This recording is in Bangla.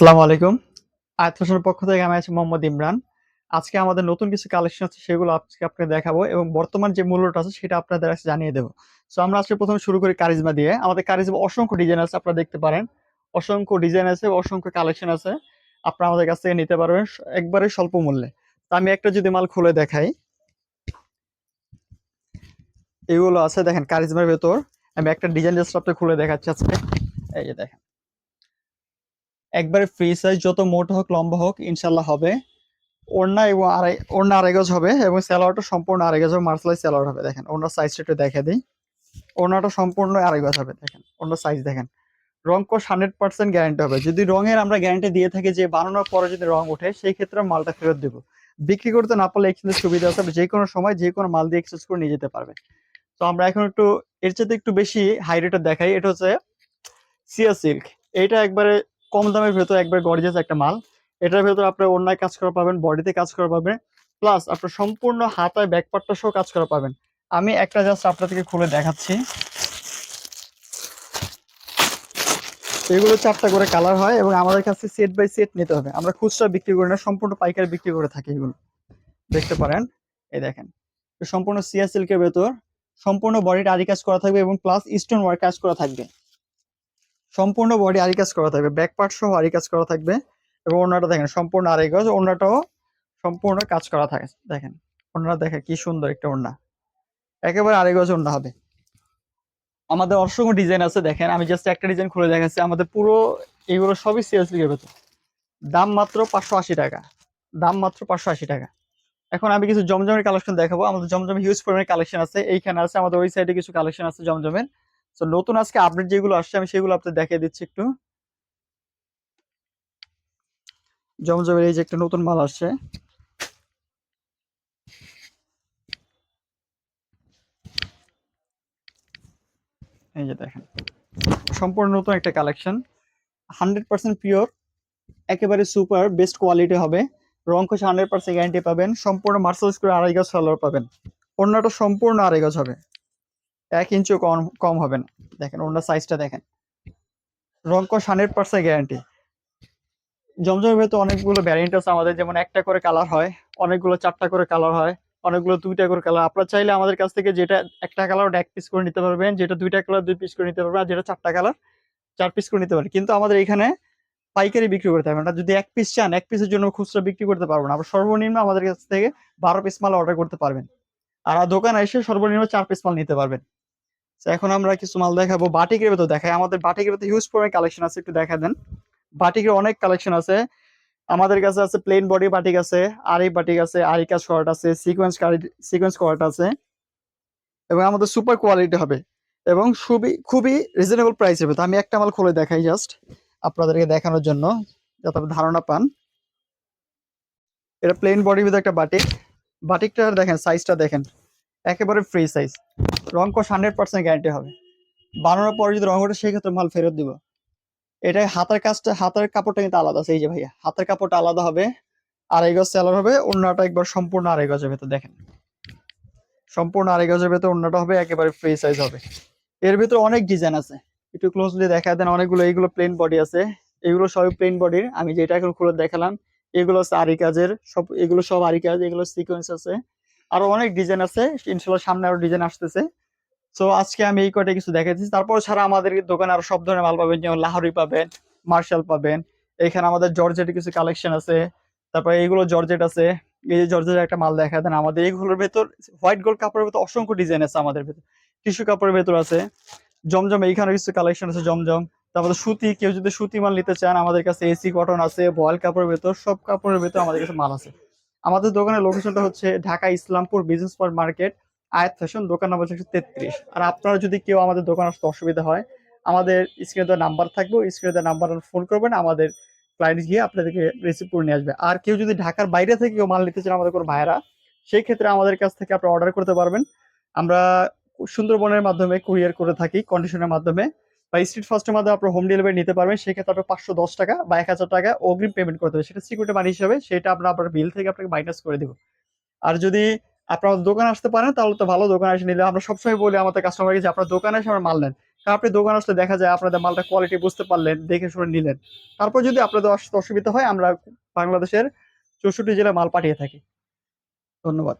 আসসালামু আলাইকুম। আয়াত পক্ষ থেকে আমি আছি মোহাম্মদ ইমরান। আজকে আমাদের নতুন কিছু কালেকশন আছে, সেগুলো আজকে আপনাকে দেখাবো এবং বর্তমান যে মূল্যটা আছে সেটা আপনাদের কাছে জানিয়ে দেবো। সো আমরা আজকে প্রথমে শুরু করি কারিজমা দিয়ে। আমাদের কারিজমা অসংখ্য ডিজাইন আছে, আপনারা দেখতে পারেন। অসংখ্য ডিজাইন আছে, অসংখ্য কালেকশন আছে। আপনারা আমাদের কাছ থেকে নিতে পারবেন একবারে স্বল্প মূল্যে। তো আমি একটা যদি মাল খুলে দেখাই। এগুলো আছে, দেখেন কারিজমার ভেতর। আমি একটা ডিজাইন জাস্ট আপনাকে খুলে দেখাচ্ছি আজকে। এই যে দেখেন। একবারে ফ্রি সাইজ যত মোটা হোক, লম্বা হোক ইনশাল্লাহ হবে। ওড়না এবং আড়াই, ওড়না আড়াই গজ হবে এবং স্যালোয়ারটা সম্পূর্ণ আড়াই গজ হবে মার্শালাই স্যালোয়ার হবে, দেখেন। ওড়নার সাইজটা একটু দেখে দিই। ওড়নাটা সম্পূর্ণ আড়াই গজ হবে, দেখেন। ওড়নার সাইজ দেখেন। রং কোষ হান্ড্রেড পার্সেন্ট গ্যারান্টি হবে। যদি রঙের আমরা গ্যারান্টি দিয়ে থাকি যে বানানোর পরে যদি রং ওঠে, সেই ক্ষেত্রে মালটা ফেরত দেবো। বিক্রি করতে না পারলে এক্সচেঞ্জের সুবিধা আছে যে কোনো সময় যে কোনো মাল দিয়ে এক্সচেঞ্জ করে নিয়ে যেতে পারবে তো আমরা এখন একটু, এর চাইতে একটু বেশি হাই রেটের দেখাই। এটা হচ্ছে সিয়া সিল্ক এটা একবারে কম দামের ভেতর একবার গর্জিয়াস একটা মাল। এটার ভেতর আপনার অন্যায় কাজ করা পাবেন বডিতে কাজ করা পাবেন প্লাস আপনার সম্পূর্ণ হাতায় ব্যাকপার্টটা সহ কাজ করা পাবেন। আমি একটা জাস্ট আপনাদেরকে খুলে দেখাচ্ছি। এগুলো চারটা করে কালার হয় এবং আমাদের কাছে সেট বাই সেট নিতে হবে। আমরা খুচরা বিক্রি করি না, সম্পূর্ণ পাইকারি বিক্রি করে থাকি এগুলো। দেখতে পারেন, এই দেখেন। সম্পূর্ণ সিয়া সিল্কের ভেতর সম্পূর্ণ বডিটা আরি কাজ করা থাকবে এবং প্লাস স্টোন ওয়ার্ক কাজ করা থাকবে। সম্পূর্ণ বডি আরি কাজ করা থাকবে। ব্যাক পার্ট সহ আরি কাজ করা থাকবে। এবং ওনাটা দেখেন, সম্পূর্ণ আড়াই গজ ওনাটাও সম্পূর্ণ কাজ করা থাকে। দেখেন ওনারা দেখেন কি সুন্দর একটা ওড়না। একেবারে আড়াই গজ ওড়না হবে। আমাদের অসংখ্য ডিজাইন আছে, দেখেন। আমি জাস্ট একটা ডিজাইন খুলে দেখাচ্ছি। আমাদের পুরো এইগুলো সবই সিএস লিগের ভেতর। দাম মাত্র পাঁচশো আশি টাকা। দাম মাত্র পাঁচশো আশি টাকা। এখন আমি কিছু জমজমের কালেকশন দেখাবো। আমাদের জমজমে হিউজ পরিমাণের কালেকশন আছে। এইখানে আছে, আমাদের ওই সাইডে কিছু কালেকশন আছে জমজমের। তো নতুন আজকে আপডেট যেগুলো আসছে, আমি সেগুলো আপনাদের দেখিয়ে দিচ্ছি একটু। জমজমের এই যে একটা নতুন মাল আসছে। এই যে দেখেন, সম্পূর্ণ নতুন একটা কালেকশন হান্ড্রেড পার্সেন্ট পিওর একেবারে সুপার বেস্ট কোয়ালিটি হবে। রং খোঁজ হান্ড্রেড পার্সেন্ট গ্যারান্টি পাবেন। সম্পূর্ণ মার্শাল করে আড়াই গাছ সালোয়ার পাবেন। অন্যটা সম্পূর্ণ আড়াই গাছ হবে। এক ইঞ্চিও কম কম হবে না। দেখেন অন্য সাইজটা দেখেন। রং কোষ হান্ড্রেড পার্সেন্ট গ্যারান্টি জমজমের ভেতর অনেকগুলো ভ্যারিয়েন্ট আছে আমাদের, যেমন একটা করে কালার হয়, অনেকগুলো চারটা করে কালার হয়, অনেকগুলো দুইটা করে কালার আপনারা চাইলে আমাদের কাছ থেকে যেটা একটা কালার এক পিস করে নিতে পারবেন, যেটা দুইটা কালার দুই পিস করে নিতে পারবেন, আর যেটা চারটা কালার চার পিস করে নিতে পারবেন। কিন্তু আমাদের এখানে পাইকারি বিক্রি করতে হবে। না যদি এক পিস চান, এক পিসের জন্য খুচরা বিক্রি করতে পারব না। আবার সর্বনিম্ন আমাদের কাছ থেকে বারো পিস মাল অর্ডার করতে পারবেন। আর দোকানে এসে সর্বনিম্ন চার পিস মাল নিতে পারবেন। এখন আমরা কিছু মাল দেখাবো। বাটিকের ভেতর দেখাই। আমাদের বাটিকের ভেতর হিউজ পরিমাণ কালেকশন আছে, একটু দেখা দেন। বাটিকের অনেক কালেকশন আছে। আমাদের কাছে আছে প্লেন বডি বাটিক আছে আরি বাটিক আছে, আরিকা শর্ট আছে সিকোয়েন্স সিকোয়েন্স কর্ট আছে। এবং আমাদের সুপার কোয়ালিটি হবে। এবং খুবই খুবই রিজনেবল প্রাইসের ভেতর। আমি একটা মাল খুলে দেখাই জাস্ট আপনাদেরকে দেখানোর জন্য, যাতে ধারণা পান। এটা প্লেন বডির ভিতরে একটা বাটিক। বাটিকটা দেখেন সাইজটা দেখেন। একেবারে ফ্রি সাইজ রং কোষ হান্ড্রেড পার্সেন্ট গ্যারান্টি হবে। বানানোর পরে যদি রং ওঠে সেই ক্ষেত্রে মাল ফেরত দিব। এটা হাতের কাজটা, হাতের কাপড়টা কিন্তু আলাদা আছে। এই যে ভাইয়া, হাতের কাপড়টা আলাদা হবে, আড়াই গজ সেলার হবে, অন্যটা একবার সম্পূর্ণ আড়াই গজের ভেতর দেখেন। সম্পূর্ণ আড়াই গজের ভেতর অন্যটা হবে, একেবারে ফ্রি সাইজ হবে। এর ভিতরে অনেক ডিজাইন আছে। একটু ক্লোজলি দেখা দেন, অনেকগুলো, এইগুলো প্লেন বডি আছে। এগুলো সবই প্লেন বডির আমি যেটা এখন খুলে দেখালাম, এগুলো হচ্ছে আরি কাজের, সব, এগুলো সব আরি কাজ, এগুলো সিকোয়েন্স আছে। আরও অনেক ডিজাইন আছে। ইনশাল্লাহ সামনে আরও ডিজাইন আসতেছে। তো আজকে আমি এই কয়টা কিছু দেখাচ্ছি তারপর ছাড়া আমাদের দোকানে আরও সব ধরনের মাল পাবেন যেমন লাহোরি পাবেন, মার্শাল পাবেন। এখানে আমাদের জর্জেটের কিছু কালেকশন আছে। তারপরে এইগুলো জর্জেট আছে। এই যে জর্জেটের একটা মাল দেখা দেন আমাদের। এইগুলোর ভেতর হোয়াইট গোল্ড কাপড়ের ভেতর অসংখ্য ডিজাইন আছে আমাদের ভেতর। টিস্যু কাপড়ের ভেতর আছে। জমজম এইখানে কিছু কালেকশন আছে জমজম। তারপরে সুতি, কেউ যদি সুতি মাল নিতে চান, আমাদের কাছে এসি কটন আছে, বয়েল কাপড়ের ভেতর, সব কাপড়ের ভেতর আমাদের কাছে মাল আছে। আমাদের দোকানের লোকেশনটা হচ্ছে Dhaka Islampur business park market Ayat fashion দোকান নাম্বার হচ্ছে তেত্রিশ। আর আপনারা যদি কেউ আমাদের দোকান আসতে অসুবিধা হয়, আমাদের স্ক্রিনে দেওয়া নাম্বার থাকবে স্ক্রিনে দেওয়া নাম্বার ফোন করবেন, আমাদের ক্লায়েন্ট গিয়ে আপনাদেরকে রিসিভ করে নিয়ে আসবে। আর কেউ যদি ঢাকার বাইরে থেকে কেউ মাল নিতে চান আমাদের কোনো ভাইরা সেই ক্ষেত্রে আমাদের কাছ থেকে আপনি অর্ডার করতে পারবেন। আমরা সুন্দরবনের মাধ্যমে কুরিয়ার করে থাকি কন্ডিশনের মাধ্যমে। বা স্ট্রিট ফার্স্টের মাধ্যমে আপনার হোম ডেলিভারি নিতে পারবেন, সেক্ষেত্রে আপনার পাঁচশো দশ টাকা বা এক হাজার টাকা অগ্রিম পেমেন্ট করতে হবে সেটা সিকিউরিটি মানি হিসাবে, সেটা আপনার আপনার বিল থেকে আপনাকে মাইনাস করে দেবো। আর যদি আপনার দোকানে আসতে পারেন, তাহলে তো ভালো দোকানে এসে নিলে। আমরা সবসময় বলি আমাদের কাস্টমারকে যে, আপনার দোকানে এসে আমরা মাল নেন। কারণ আপনি দোকান আসলে দেখা যায় আপনাদের মালটা কোয়ালিটি বুঝতে পারলেন, দেখে শুনে নিলেন। তারপর যদি আপনাদের অসুবিধা হয়, আমরা বাংলাদেশের চৌষট্টি জেলায় মাল পাঠিয়ে থাকি। ধন্যবাদ।